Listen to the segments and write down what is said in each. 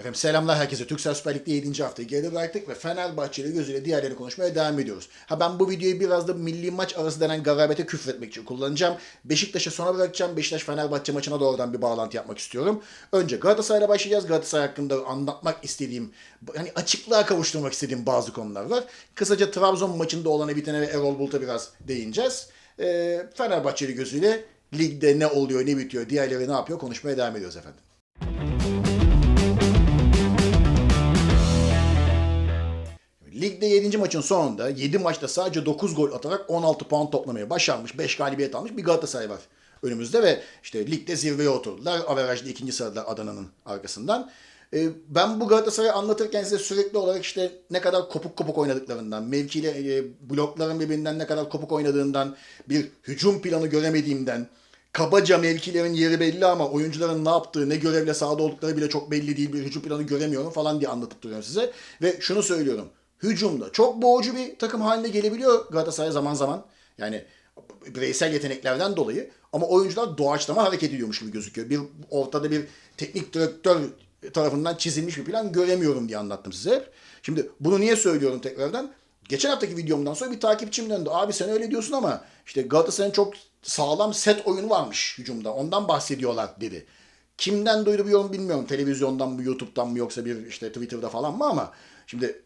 Efendim selamlar herkese. Türksel Süper Lig'de 7. haftayı geride bıraktık ve Fenerbahçeli gözüyle diğerlerini konuşmaya devam ediyoruz. Ha ben bu videoyu biraz da milli maç arası denen garabete küfretmek için kullanacağım. Beşiktaş'a sona bırakacağım. Beşiktaş-Fenerbahçe maçına doğrudan bir bağlantı yapmak istiyorum. Önce Galatasaray'la başlayacağız. Galatasaray hakkında anlatmak istediğim, hani açıklığa kavuşturmak istediğim bazı konular var. Kısaca Trabzon maçında olana bitene ve Erol Bulut'a biraz değineceğiz. Ee, Fenerbahçeli gözüyle ligde ne oluyor, ne bitiyor, diğerleri ne yapıyor konuşmaya devam ediyoruz efendim. Ligde 7. maçın sonunda 7 maçta sadece 9 gol atarak 16 puan toplamaya başarmış, 5 galibiyet almış bir Galatasaray var önümüzde ve işte ligde zirveye oturdular. Averajda ikinci sırada Adana'nın arkasından. Ee, Ben bu Galatasaray'ı anlatırken size sürekli olarak işte ne kadar kopuk kopuk oynadıklarından, mevkiyle e, blokların birbirinden ne kadar kopuk oynadığından, bir hücum planı göremediğimden, kabaca mevkilerin yeri belli ama oyuncuların ne yaptığı, ne görevle sahada oldukları bile çok belli değil. Bir hücum planı göremiyorum falan diye anlatıp duruyorum size. Ve şunu söylüyorum. Hücumda çok boğucu bir takım haline gelebiliyor Galatasaray zaman zaman. Yani bireysel yeteneklerden dolayı ama oyuncular doğaçlama hareket ediyormuş gibi gözüküyor. Bir ortada bir teknik direktör tarafından çizilmiş bir plan göremiyorum diye anlattım size. Şimdi bunu niye söylüyorum tekrardan? Geçen haftaki videomdan sonra bir takipçim döndü. Abi sen öyle diyorsun ama işte Galatasaray'ın çok sağlam set oyunu varmış hücumda. Ondan bahsediyorlar dedi. Kimden duydu bu yorum bilmiyorum. Televizyondan mı, YouTube'dan mı yoksa bir işte Twitter'da falan mı ama şimdi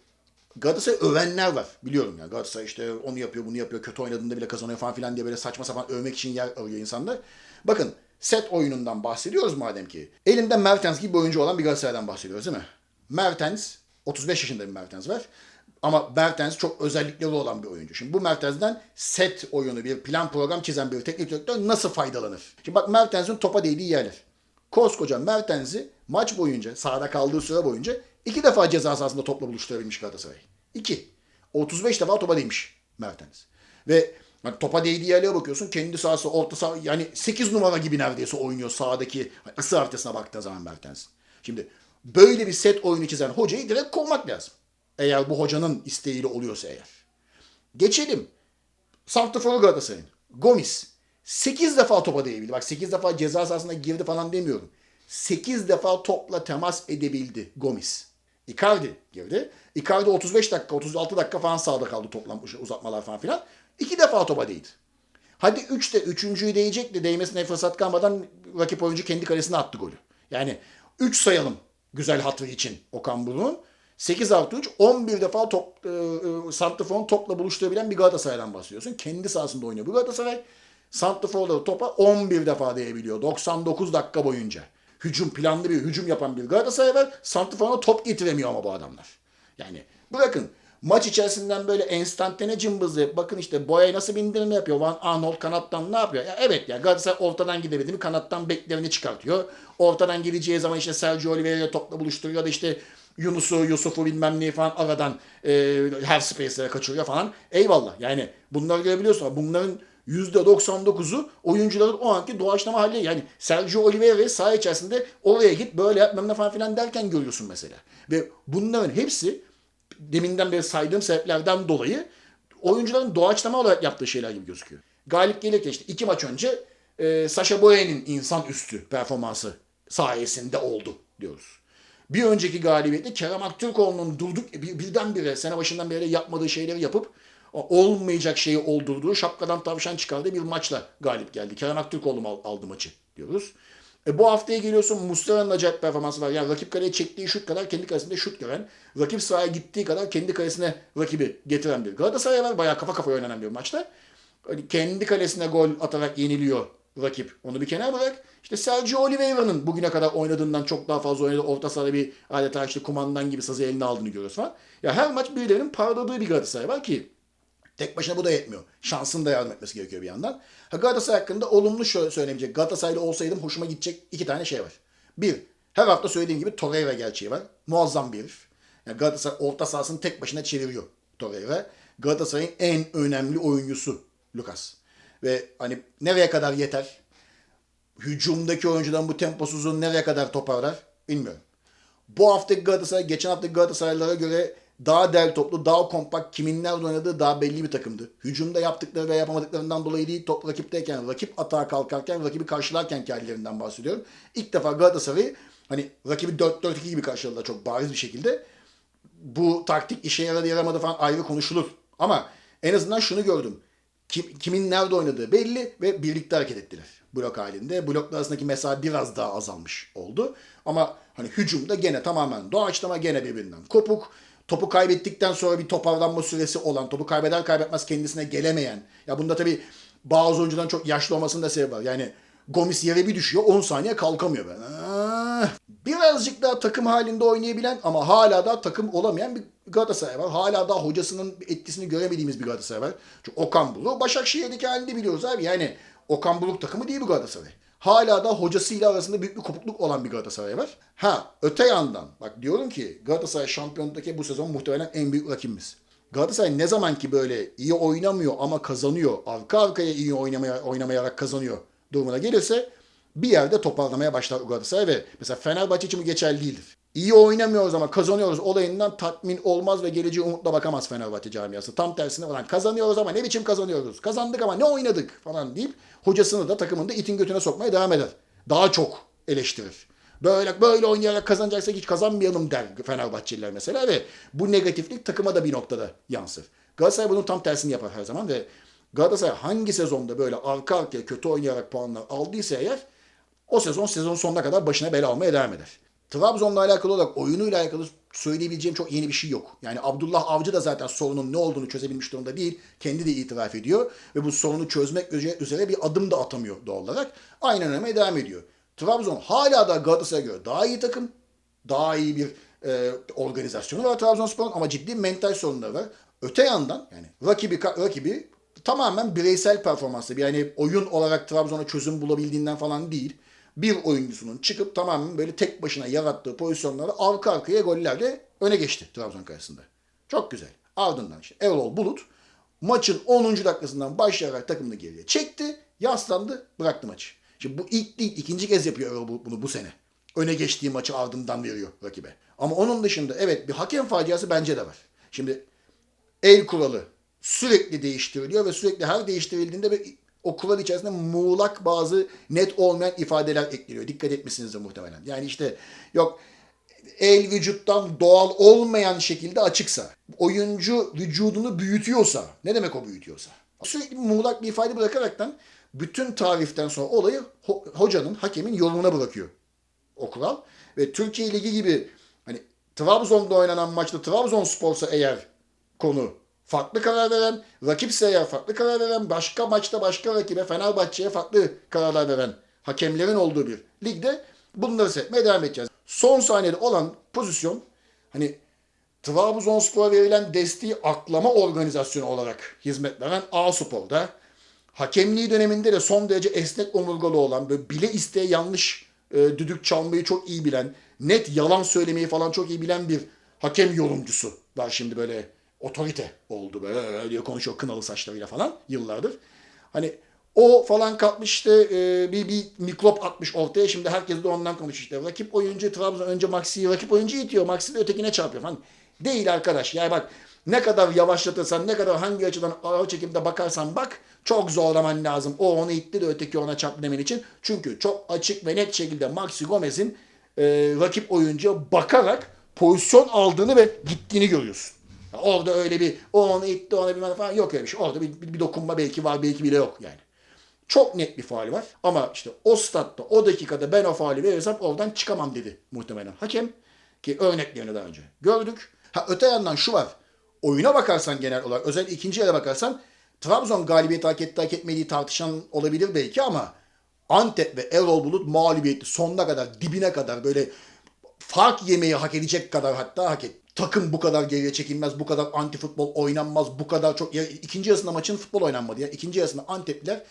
Galatasaray övenler var. Biliyorum yani Galatasaray işte onu yapıyor, bunu yapıyor, kötü oynadığında bile kazanıyor falan filan diye böyle saçma sapan övmek için yer arıyor insanlar. Bakın set oyunundan bahsediyoruz madem ki. Elimde Mertens gibi oyuncu olan bir Galatasaray'dan bahsediyoruz değil mi? Mertens, 35 yaşında bir Mertens var. Ama Mertens çok özellikleri olan bir oyuncu. Şimdi bu Mertens'den set oyunu, bir plan program çizen bir teknik direktör nasıl faydalanır? Şimdi bak Mertens'in topa değdiği yerler. Koskoca Mertens'i maç boyunca, sahada kaldığı süre boyunca iki defa ceza sahasında topla buluşturabilmiş Galatasaray. İki. 35 defa topa değmiş Mertens. Ve hani topa değdiği yerlere bakıyorsun. Kendi sahası, orta saha yani 8 numara gibi neredeyse oynuyor sahadaki ısı haritasına baktığın zaman Mertens. Şimdi böyle bir set oyunu çizen hocayı direkt kovmak lazım. Eğer bu hocanın isteğiyle oluyorsa eğer. Geçelim. Santrafor'u Galatasaray'ın. Gomis. 8 defa topa değebildi. Bak 8 defa ceza sahasına girdi falan demiyorum. 8 defa topla temas edebildi Gomis. Icardi girdi. Icardi 35 dakika, 36 dakika falan sahada kaldı toplam uzatmalar falan filan. 2 defa topa değdi. Hadi 3 de üçüncüyü değecek de değmesine fırsat kalmadan rakip oyuncu kendi kalesine attı golü. Yani 3 sayalım güzel hatırı için Okan Buruk'un. 8 artı 3, 11 defa top, e, e, topla buluşturabilen bir Galatasaray'dan bahsediyorsun. Kendi sahasında oynuyor bu Galatasaray. Santrafor'da topa 11 defa değebiliyor 99 dakika boyunca. Hücum planlı bir hücum yapan bir Galatasaray var. Santrafor'a top getiremiyor ama bu adamlar. Yani bırakın maç içerisinden böyle enstantane cımbızı bakın işte boya nasıl bindirme yapıyor. Van Arnold kanattan ne yapıyor? Ya evet ya Galatasaray ortadan gidemedi mi kanattan beklerini çıkartıyor. Ortadan geleceği zaman işte Sergio Oliveira'yla topla buluşturuyor ya da işte Yunus'u, Yusuf'u bilmem neyi falan aradan e, her space'lere kaçırıyor falan. Eyvallah yani bunları görebiliyorsun bunların %99'u oyuncuların o anki doğaçlama hali. Yani Sergio Oliveira'yı saha içerisinde oraya git böyle yapmam ne falan filan derken görüyorsun mesela. Ve bunların hepsi deminden beri saydığım sebeplerden dolayı oyuncuların doğaçlama olarak yaptığı şeyler gibi gözüküyor. Galip gelirken işte iki maç önce e, Sasha Boye'nin insan üstü performansı sayesinde oldu diyoruz. Bir önceki galibiyette Kerem Aktürkoğlu'nun durduk bir- birdenbire sene başından beri yapmadığı şeyleri yapıp olmayacak şeyi oldurduğu şapkadan tavşan çıkardığı bir maçla galip geldi. Kerem Aktürkoğlu al- aldı maçı diyoruz. E bu haftaya geliyorsun Muslera'nın acayip performansı var. Yani rakip kaleye çektiği şut kadar kendi kalesinde şut gören, rakip sahaya gittiği kadar kendi kalesine rakibi getiren bir Galatasaray var. Bayağı kafa kafaya oynanan bir maçta. Hani kendi kalesine gol atarak yeniliyor rakip. Onu bir kenara bırak. İşte Sergio Oliveira'nın bugüne kadar oynadığından çok daha fazla oynadığı orta sahada bir adeta işte kumandan gibi sazı eline aldığını görüyoruz falan. Ya her maç birilerinin parladığı bir Galatasaray var ki Tek başına bu da yetmiyor. Şansın da yardım etmesi gerekiyor bir yandan. Ha Galatasaray hakkında olumlu şöyle söyleyebilecek. Galatasaraylı olsaydım hoşuma gidecek iki tane şey var. Bir, her hafta söylediğim gibi Torreira gerçeği var. Muazzam bir herif. Yani Galatasaray orta sahasını tek başına çeviriyor Torreira. Galatasaray'ın en önemli oyuncusu Lucas. Ve hani nereye kadar yeter? Hücumdaki oyuncudan bu temposuzluğu nereye kadar toparlar bilmiyorum. Bu haftaki Galatasaray geçen haftaki Galatasaraylılara göre daha değerli toplu, daha kompakt, kiminler oynadığı daha belli bir takımdı. Hücumda yaptıkları ve yapamadıklarından dolayı değil, top rakipteyken, rakip atağa kalkarken, rakibi karşılarken hallerinden bahsediyorum. İlk defa Galatasaray'ı Hani rakibi 4-4-2 gibi karşıladılar çok bariz bir şekilde. Bu taktik işe yaradı yaramadı falan ayrı konuşulur. Ama en azından şunu gördüm. Kim, kimin nerede oynadığı belli ve birlikte hareket ettiler blok halinde. Bloklar arasındaki mesafe biraz daha azalmış oldu. Ama hani hücumda gene tamamen doğaçlama gene birbirinden kopuk. Topu kaybettikten sonra bir toparlanma süresi olan, topu kaybeder kaybetmez kendisine gelemeyen. Ya bunda tabii bazı oyuncuların çok yaşlı olmasının da sebebi var. Yani Gomis yere bir düşüyor 10 saniye kalkamıyor ben. Ah! Birazcık daha takım halinde oynayabilen ama hala da takım olamayan bir Galatasaray var. Hala daha hocasının etkisini göremediğimiz bir Galatasaray var. Çünkü Okan Buruk Başakşehir'deki halini biliyoruz abi. Yani Okan Buruk takımı değil bu Galatasaray. Hala da hocasıyla arasında büyük bir kopukluk olan bir Galatasaray var. Ha öte yandan bak diyorum ki Galatasaray şampiyonluktaki bu sezon muhtemelen en büyük rakibimiz. Galatasaray ne zaman ki böyle iyi oynamıyor ama kazanıyor, arka arkaya iyi oynamaya, oynamayarak kazanıyor durumuna gelirse bir yerde toparlamaya başlar Galatasaray ve mesela Fenerbahçe için bu geçerli değildir. İyi oynamıyoruz ama kazanıyoruz olayından tatmin olmaz ve geleceğe umutla bakamaz Fenerbahçe camiası. Tam tersine falan kazanıyoruz ama ne biçim kazanıyoruz? Kazandık ama ne oynadık falan deyip hocasını da takımını da itin götüne sokmaya devam eder. Daha çok eleştirir. Böyle böyle oynayarak kazanacaksak hiç kazanmayalım der Fenerbahçeliler mesela ve bu negatiflik takıma da bir noktada yansır. Galatasaray bunun tam tersini yapar her zaman ve Galatasaray hangi sezonda böyle arka arkaya kötü oynayarak puanlar aldıysa eğer o sezon sezon sonuna kadar başına bela almaya devam eder. Trabzon'la alakalı olarak oyunuyla alakalı söyleyebileceğim çok yeni bir şey yok. Yani Abdullah Avcı da zaten sorunun ne olduğunu çözebilmiş durumda değil. Kendi de itiraf ediyor. Ve bu sorunu çözmek üzere bir adım da atamıyor doğal olarak. Aynen oynamaya devam ediyor. Trabzon hala da Galatasaray'a göre daha iyi takım. Daha iyi bir e, organizasyonu var Trabzonspor'un ama ciddi mental sorunları var. Öte yandan yani rakibi rakibi tamamen bireysel performansı. Yani oyun olarak Trabzon'a çözüm bulabildiğinden falan değil bir oyuncusunun çıkıp tamamen böyle tek başına yarattığı pozisyonları arka arkaya gollerle öne geçti Trabzon karşısında. Çok güzel. Ardından işte Erol Bulut maçın 10. dakikasından başlayarak takımını geriye çekti, yaslandı, bıraktı maçı. Şimdi bu ilk değil, ikinci kez yapıyor Erol Bulut bunu bu sene. Öne geçtiği maçı ardından veriyor rakibe. Ama onun dışında evet bir hakem faciası bence de var. Şimdi el kuralı sürekli değiştiriliyor ve sürekli her değiştirildiğinde bir o kural içerisinde muğlak bazı net olmayan ifadeler ekleniyor. Dikkat etmişsinizdir muhtemelen. Yani işte yok el vücuttan doğal olmayan şekilde açıksa, oyuncu vücudunu büyütüyorsa, ne demek o büyütüyorsa? Sürekli muğlak bir ifade bırakaraktan bütün tariften sonra olayı ho- hocanın, hakemin yorumuna bırakıyor o kural. Ve Türkiye Ligi gibi hani Trabzon'da oynanan maçta Trabzonspor'sa eğer konu farklı karar veren, rakipse eğer farklı karar veren, başka maçta başka rakibe Fenerbahçe'ye farklı kararlar veren hakemlerin olduğu bir ligde bunları seyretmeye devam edeceğiz. Son saniyede olan pozisyon hani Trabzonspor'a verilen desteği aklama organizasyonu olarak hizmet veren A-Spor'da hakemliği döneminde de son derece esnek omurgalı olan böyle bile isteye yanlış e, düdük çalmayı çok iyi bilen, net yalan söylemeyi falan çok iyi bilen bir hakem yorumcusu var şimdi böyle otorite oldu böyle diye konuşuyor kınalı saçlarıyla falan yıllardır. Hani o falan kalkmış e, bir, bir mikrop atmış ortaya şimdi herkes de ondan konuşuyor işte. Rakip oyuncu Trabzon önce Maxi'yi rakip oyuncu itiyor. Maxi de ötekine çarpıyor falan. Değil arkadaş. Yani bak ne kadar yavaşlatırsan ne kadar hangi açıdan ağır çekimde bakarsan bak çok zorlaman lazım. O onu itti de öteki ona çarptı demen için. Çünkü çok açık ve net şekilde Maxi Gomez'in e, rakip oyuncuya bakarak pozisyon aldığını ve gittiğini görüyorsun. Orada öyle bir o onu itti ona bir falan yok öyle bir şey. Orada bir, bir, bir dokunma belki var belki bile yok yani. Çok net bir faal var. Ama işte o statta o dakikada ben o faali verirsem oradan çıkamam dedi muhtemelen hakem. Ki örneklerini daha önce gördük. Ha öte yandan şu var. Oyuna bakarsan genel olarak özellikle ikinci yere bakarsan Trabzon galibiyeti hak etti hak etmediği tartışan olabilir belki ama Antep ve Erol Bulut mağlubiyeti sonuna kadar dibine kadar böyle fark yemeyi hak edecek kadar hatta hak etti takım bu kadar geriye çekilmez, bu kadar anti futbol oynanmaz, bu kadar çok... Ya, ikinci yarısında maçın futbol oynanmadı ya. İkinci yarısında Antepliler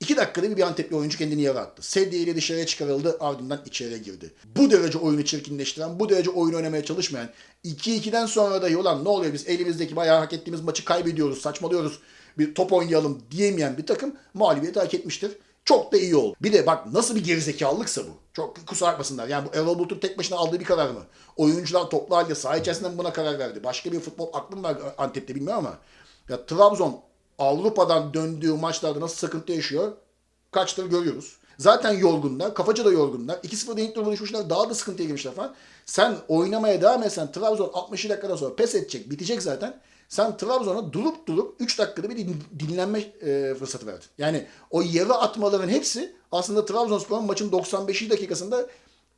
iki dakikada bir, bir Antepli oyuncu kendini yere attı. Sedye ile dışarıya çıkarıldı ardından içeriye girdi. Bu derece oyunu çirkinleştiren, bu derece oyun oynamaya çalışmayan 2-2'den sonra da olan ne oluyor biz elimizdeki bayağı hak ettiğimiz maçı kaybediyoruz, saçmalıyoruz, bir top oynayalım diyemeyen bir takım mağlubiyeti hak etmiştir. Çok da iyi oldu. Bir de bak nasıl bir gerizekalılıksa bu. Çok kusura bakmasınlar. Yani bu Erol Bulut'un tek başına aldığı bir karar mı? Oyuncular toplu halde saha içerisinde buna karar verdi. Başka bir futbol aklım var Antep'te bilmiyorum ama. Ya Trabzon Avrupa'dan döndüğü maçlarda nasıl sıkıntı yaşıyor? Kaçtır görüyoruz. Zaten yorgunlar. Kafaca da yorgunlar. 2-0'da ilk duruma düşmüşler. Daha da sıkıntıya girmişler falan. Sen oynamaya devam etsen Trabzon 60 dakikadan sonra pes edecek. Bitecek zaten. Sen Trabzon'a durup durup 3 dakikada bir din- dinlenme e, fırsatı verdin. Yani o yere atmaların hepsi aslında Trabzonspor'un maçın 95. dakikasında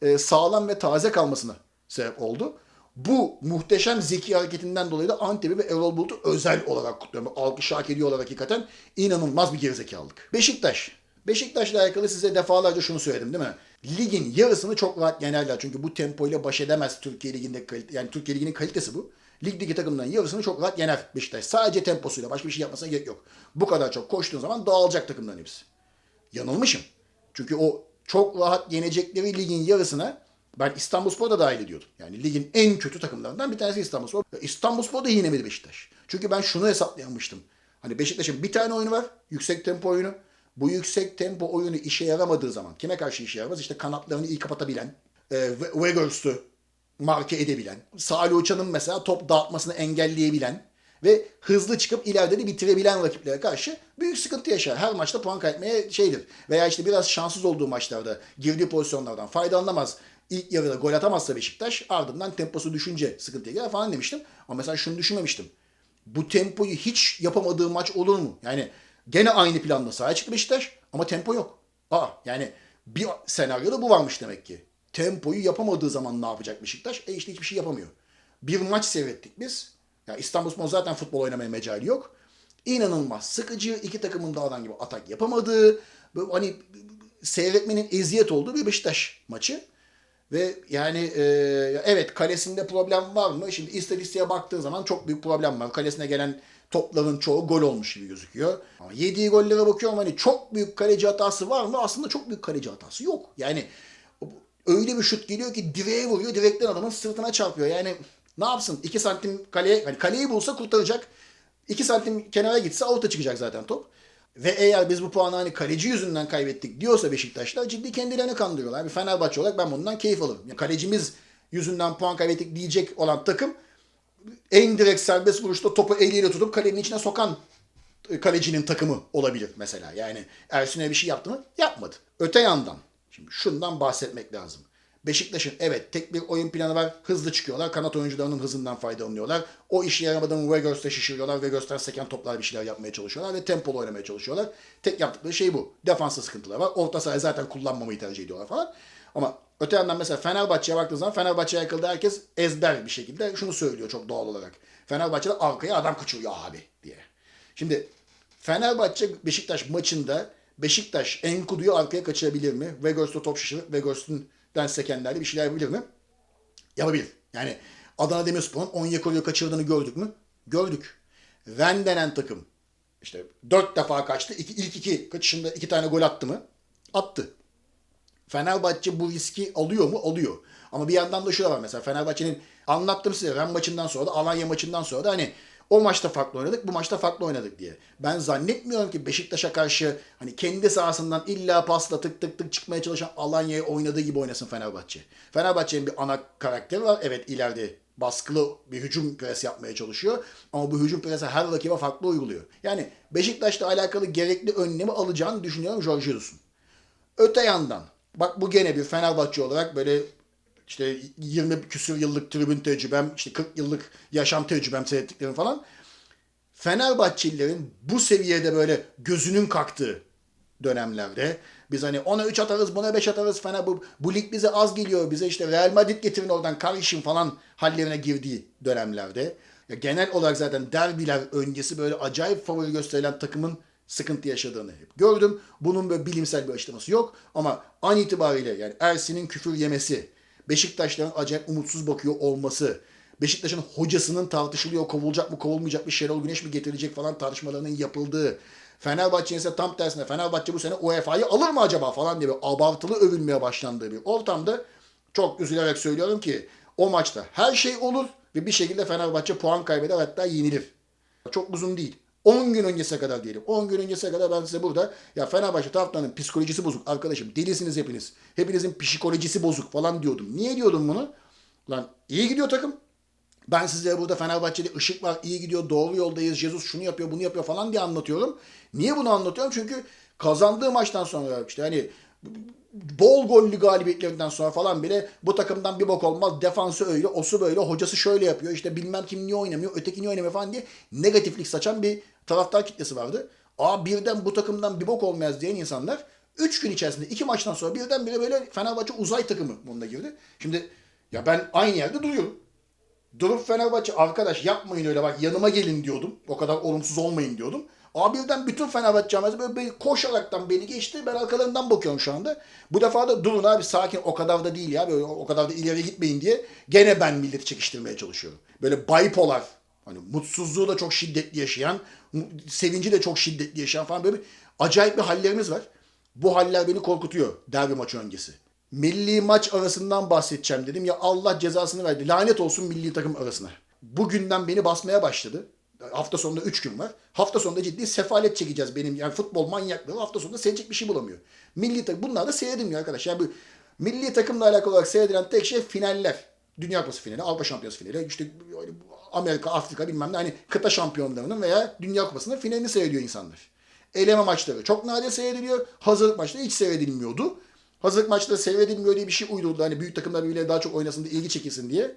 e, sağlam ve taze kalmasına sebep oldu. Bu muhteşem zeki hareketinden dolayı da Antep'i ve Erol Bulut'u özel olarak kutluyorum. Alkış hak ediyorlar hakikaten. İnanılmaz bir gerizekalılık. Beşiktaş. Beşiktaş'la alakalı size defalarca şunu söyledim değil mi? Ligin yarısını çok rahat yenerler. Çünkü bu tempoyla baş edemez Türkiye Ligi'ndeki kalite. Yani Türkiye Ligi'nin kalitesi bu. Ligdeki takımların yarısını çok rahat yener Beşiktaş. Sadece temposuyla başka bir şey yapmasına gerek yok. Bu kadar çok koştuğun zaman dağılacak takımların hepsi. Yanılmışım. Çünkü o çok rahat yenecekleri ligin yarısına ben İstanbulspor da dahil ediyordum. Yani ligin en kötü takımlarından bir tanesi İstanbulspor. İstanbulspor da yenemedi Beşiktaş. Çünkü ben şunu hesaplayamıştım. Hani Beşiktaş'ın bir tane oyunu var. Yüksek tempo oyunu. Bu yüksek tempo oyunu işe yaramadığı zaman kime karşı işe yaramaz? İşte kanatlarını iyi kapatabilen, e, Weghorst'u marke edebilen, Salih Uçan'ın mesela top dağıtmasını engelleyebilen ve hızlı çıkıp ileride de bitirebilen rakiplere karşı büyük sıkıntı yaşar. Her maçta puan kaybetmeye şeydir. Veya işte biraz şanssız olduğu maçlarda girdiği pozisyonlardan faydalanamaz. İlk yarıda gol atamazsa Beşiktaş ardından temposu düşünce sıkıntıya girer falan demiştim. Ama mesela şunu düşünmemiştim. Bu tempoyu hiç yapamadığı maç olur mu? Yani gene aynı planda sahaya çıktı Beşiktaş ama tempo yok. Aa yani bir senaryoda bu varmış demek ki. Tempoyu yapamadığı zaman ne yapacak Beşiktaş? E işte hiçbir şey yapamıyor. Bir maç seyrettik biz. Ya İstanbulspor zaten futbol oynamaya mecali yok. İnanılmaz sıkıcı. iki takımın da adam gibi atak yapamadığı, böyle hani seyretmenin eziyet olduğu bir Beşiktaş maçı. Ve yani e, evet kalesinde problem var mı? Şimdi istatistiğe baktığın zaman çok büyük problem var. Kalesine gelen topların çoğu gol olmuş gibi gözüküyor. Ama yediği gollere bakıyorum hani çok büyük kaleci hatası var mı? Aslında çok büyük kaleci hatası yok. Yani öyle bir şut geliyor ki direğe vuruyor. Direkten adamın sırtına çarpıyor. Yani ne yapsın? 2 santim kaleye, hani kaleyi bulsa kurtaracak. 2 santim kenara gitse avuta çıkacak zaten top. Ve eğer biz bu puanı hani kaleci yüzünden kaybettik diyorsa Beşiktaşlar ciddi kendilerini kandırıyorlar. Bir Fenerbahçe olarak ben bundan keyif alırım. Yani kalecimiz yüzünden puan kaybettik diyecek olan takım en direkt serbest vuruşta topu eliyle tutup kalenin içine sokan e, kalecinin takımı olabilir mesela. Yani Ersin'e bir şey yaptı mı? Yapmadı. Öte yandan şimdi şundan bahsetmek lazım. Beşiktaş'ın evet tek bir oyun planı var. Hızlı çıkıyorlar. Kanat oyuncularının hızından faydalanıyorlar. O işe yaramadığını Weghorst'a şişiriyorlar. Weghorst'tan seken toplar bir şeyler yapmaya çalışıyorlar ve tempolu oynamaya çalışıyorlar. Tek yaptıkları şey bu. Defansta sıkıntılar var. Orta sahayı zaten kullanmamayı tercih ediyorlar falan. Ama öte yandan mesela Fenerbahçe'ye baktığın zaman Fenerbahçe'ye yakıldı herkes ezber bir şekilde şunu söylüyor çok doğal olarak. Fenerbahçe'de arkaya adam kaçırıyor abi diye. Şimdi Fenerbahçe Beşiktaş maçında Beşiktaş Enkudu'yu arkaya kaçırabilir mi? Weghorst'a top şişirip Weghorst'un sekenlerle bir şeyler yapabilir mi? Yapabilir. Yani Adana Demirspor'un Onyekuru'yu kaçırdığını gördük mü? Gördük. Ren denen takım işte dört defa kaçtı. İki, ilk iki kaçışında iki tane gol attı mı? Attı. Fenerbahçe bu riski alıyor mu? Alıyor. Ama bir yandan da şu var mesela Fenerbahçe'nin anlattım size Ren maçından sonra da Alanya maçından sonra da hani o maçta farklı oynadık, bu maçta farklı oynadık diye. Ben zannetmiyorum ki Beşiktaş'a karşı hani kendi sahasından illa pasla tık tık tık çıkmaya çalışan Alanya'ya oynadığı gibi oynasın Fenerbahçe. Fenerbahçe'nin bir ana karakteri var. Evet ileride baskılı bir hücum pres yapmaya çalışıyor. Ama bu hücum presi her rakibe farklı uyguluyor. Yani Beşiktaş'la alakalı gerekli önlemi alacağını düşünüyorum Jorge Jesus'un. Öte yandan bak bu gene bir Fenerbahçe olarak böyle işte 20 küsur yıllık tribün tecrübem, işte 40 yıllık yaşam tecrübem seyrettiklerim falan. Fenerbahçelilerin bu seviyede böyle gözünün kalktığı dönemlerde biz hani ona 3 atarız buna 5 atarız Fener bu, bu lig bize az geliyor bize işte Real Madrid getirin oradan karışın falan hallerine girdiği dönemlerde ya genel olarak zaten derbiler öncesi böyle acayip favori gösterilen takımın sıkıntı yaşadığını hep gördüm. Bunun böyle bilimsel bir açıklaması yok ama an itibariyle yani Ersin'in küfür yemesi, Beşiktaşların acayip umutsuz bakıyor olması, Beşiktaş'ın hocasının tartışılıyor, kovulacak mı kovulmayacak mı, Şenol Güneş mi getirecek falan tartışmalarının yapıldığı, Fenerbahçe'nin ise tam tersine Fenerbahçe bu sene UEFA'yı alır mı acaba falan diye abartılı övülmeye başlandığı bir ortamda çok üzülerek söylüyorum ki o maçta her şey olur ve bir şekilde Fenerbahçe puan kaybeder hatta yenilir. Çok uzun değil. 10 gün öncesine kadar diyelim. 10 gün öncesine kadar ben size burada ya Fenerbahçe taraftarının psikolojisi bozuk arkadaşım. Delisiniz hepiniz. Hepinizin psikolojisi bozuk falan diyordum. Niye diyordum bunu? Lan iyi gidiyor takım. Ben size burada Fenerbahçe'de ışık var, iyi gidiyor, doğru yoldayız, Jesus şunu yapıyor, bunu yapıyor falan diye anlatıyorum. Niye bunu anlatıyorum? Çünkü kazandığı maçtan sonra işte hani bol gollü galibiyetlerinden sonra falan bile bu takımdan bir bok olmaz. Defansı öyle, osu böyle, hocası şöyle yapıyor. işte bilmem kim niye oynamıyor, öteki niye oynamıyor falan diye negatiflik saçan bir taraftar kitlesi vardı. Aa birden bu takımdan bir bok olmaz diyen insanlar 3 gün içerisinde iki maçtan sonra birdenbire böyle Fenerbahçe uzay takımı bununla girdi. Şimdi ya ben aynı yerde duruyorum. Durup Fenerbahçe arkadaş yapmayın öyle bak yanıma gelin diyordum. O kadar olumsuz olmayın diyordum. Abi birden bütün Fenerbahçe camiası böyle beni koşaraktan beni geçti. Ben arkalarından bakıyorum şu anda. Bu defa da durun abi sakin o kadar da değil ya. Böyle o kadar da ileri gitmeyin diye. Gene ben milleti çekiştirmeye çalışıyorum. Böyle bipolar. Hani mutsuzluğu da çok şiddetli yaşayan, sevinci de çok şiddetli yaşayan falan böyle bir acayip bir hallerimiz var. Bu haller beni korkutuyor derbi maçı öncesi. Milli maç arasından bahsedeceğim dedim. Ya Allah cezasını verdi. Lanet olsun milli takım arasına. Bugünden beni basmaya başladı. Hafta sonunda 3 gün var. Hafta sonunda ciddi sefalet çekeceğiz benim. Yani futbol manyaklığı hafta sonunda seyredecek bir şey bulamıyor. Milli takım bunlar da seyredilmiyor arkadaş. Yani bu milli takımla alakalı olarak seyredilen tek şey finaller. Dünya Kupası finali, Avrupa Şampiyonası finali, işte Amerika, Afrika bilmem ne hani kıta şampiyonlarının veya Dünya Kupası'nın finalini seyrediyor insanlar. Eleme maçları çok nadir seyrediliyor. Hazırlık maçları hiç seyredilmiyordu. Hazırlık maçları seyredilmiyor diye bir şey uydurdu. Hani büyük takımlar birbirleri daha çok oynasın diye ilgi çekilsin diye.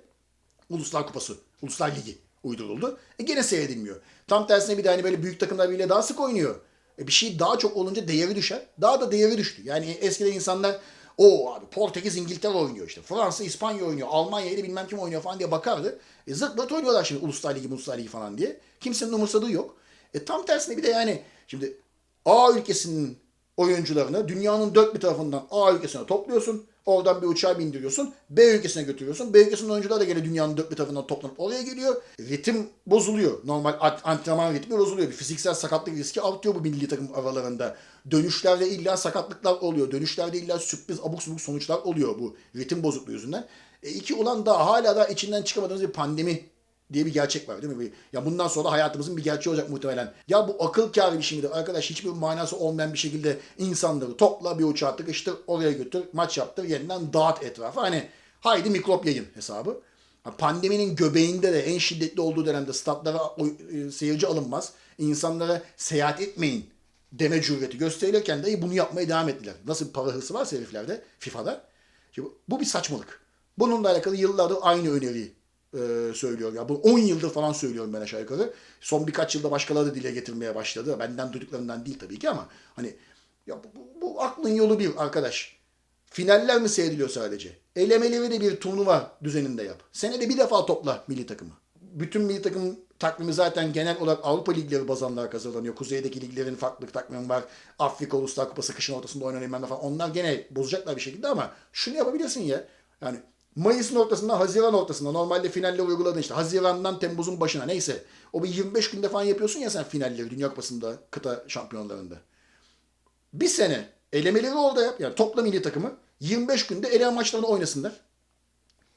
Uluslar Kupası, Uluslar Ligi uyduruldu. E gene seyredilmiyor. Tam tersine bir de hani böyle büyük takımlar bile daha sık oynuyor. E bir şey daha çok olunca değeri düşer. Daha da değeri düştü. Yani eskiden insanlar o abi Portekiz İngiltere oynuyor işte. Fransa İspanya oynuyor. Almanya ile bilmem kim oynuyor falan diye bakardı. E zırt oynuyorlar şimdi Uluslar Ligi, Uluslar Ligi falan diye. Kimsenin umursadığı yok. E tam tersine bir de yani şimdi A ülkesinin oyuncularını dünyanın dört bir tarafından A ülkesine topluyorsun. Oradan bir uçağa bindiriyorsun. B ülkesine götürüyorsun. B ülkesinin oyuncular da gene dünyanın dört bir tarafından toplanıp oraya geliyor. Ritim bozuluyor. Normal antrenman ritmi bozuluyor. Bir fiziksel sakatlık riski artıyor bu milli takım aralarında. Dönüşlerde illa sakatlıklar oluyor. Dönüşlerde illa sürpriz abuk subuk sonuçlar oluyor bu ritim bozukluğu yüzünden. E iki ulan daha hala da içinden çıkamadığımız bir pandemi diye bir gerçek var değil mi? Ya bundan sonra hayatımızın bir gerçeği olacak muhtemelen. Ya bu akıl kârı bir şey midir? Arkadaş hiçbir manası olmayan bir şekilde insanları topla bir uçağa tıkıştır, oraya götür, maç yaptır, yeniden dağıt etrafı. Hani haydi mikrop yayın hesabı. Pandeminin göbeğinde de en şiddetli olduğu dönemde statlara e, seyirci alınmaz. İnsanlara seyahat etmeyin deme cüreti gösterilirken de bunu yapmaya devam ettiler. Nasıl para hırsı varsa heriflerde, FIFA'da. Şimdi bu bir saçmalık. Bununla alakalı yıllardır aynı öneriyi e, söylüyorum. Ya bu 10 yıldır falan söylüyorum ben aşağı yukarı. Son birkaç yılda başkaları da dile getirmeye başladı. Benden duyduklarından değil tabii ki ama hani ya bu, bu, bu aklın yolu bir arkadaş. Finaller mi seyrediliyor sadece? Elemeleri de bir turnuva düzeninde yap. Senede bir defa topla milli takımı. Bütün milli takım takvimi zaten genel olarak Avrupa ligleri baz alınarak hazırlanıyor. Kuzeydeki liglerin farklı takvimi var. Afrika Uluslar Kupası kışın ortasında oynanan falan. Onlar gene bozacaklar bir şekilde ama şunu yapabilirsin ya. Yani Mayıs'ın ortasında, Haziran ortasında normalde finalle uyguladın işte. Haziran'dan Temmuz'un başına neyse. O bir 25 günde falan yapıyorsun ya sen finalleri Dünya Kupası'nda, kıta şampiyonlarında. Bir sene elemeleri orada yap. Yani topla milli takımı 25 günde eleme maçlarını oynasınlar.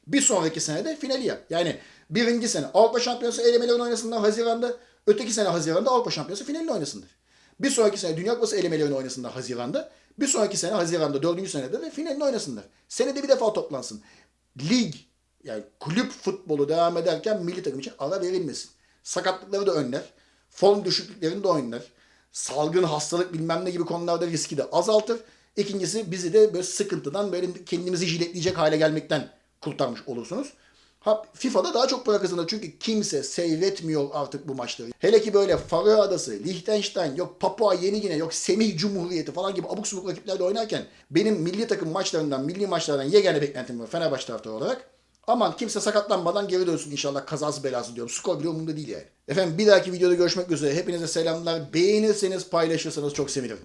Bir sonraki sene de finali yap. Yani birinci sene Avrupa Şampiyonası elemelerini oynasınlar Haziran'da. Öteki sene Haziran'da Avrupa Şampiyonası finalini oynasınlar. Bir sonraki sene Dünya Kupası elemelerini oynasınlar Haziran'da. Bir sonraki sene Haziran'da dördüncü senede de finalini oynasınlar. Senede bir defa toplansın. Lig yani kulüp futbolu devam ederken milli takım için ara verilmesin. Sakatlıkları da önler. Form düşüklüklerini de önler. Salgın, hastalık bilmem ne gibi konularda riski de azaltır. İkincisi bizi de böyle sıkıntıdan böyle kendimizi jiletleyecek hale gelmekten kurtarmış olursunuz. FIFA'da daha çok para kazanır çünkü kimse seyretmiyor artık bu maçları. Hele ki böyle Faroe Adası, Liechtenstein, yok Papua Yeni Gine, yok Semih Cumhuriyeti falan gibi abuk subuk rakiplerde oynarken benim milli takım maçlarından, milli maçlardan yegane beklentim var Fenerbahçe taraftarı olarak. Aman kimse sakatlanmadan geri dönsün inşallah kazası belası diyorum. Skor bile umurumda değil yani. Efendim bir dahaki videoda görüşmek üzere. Hepinize selamlar. Beğenirseniz paylaşırsanız çok sevinirim.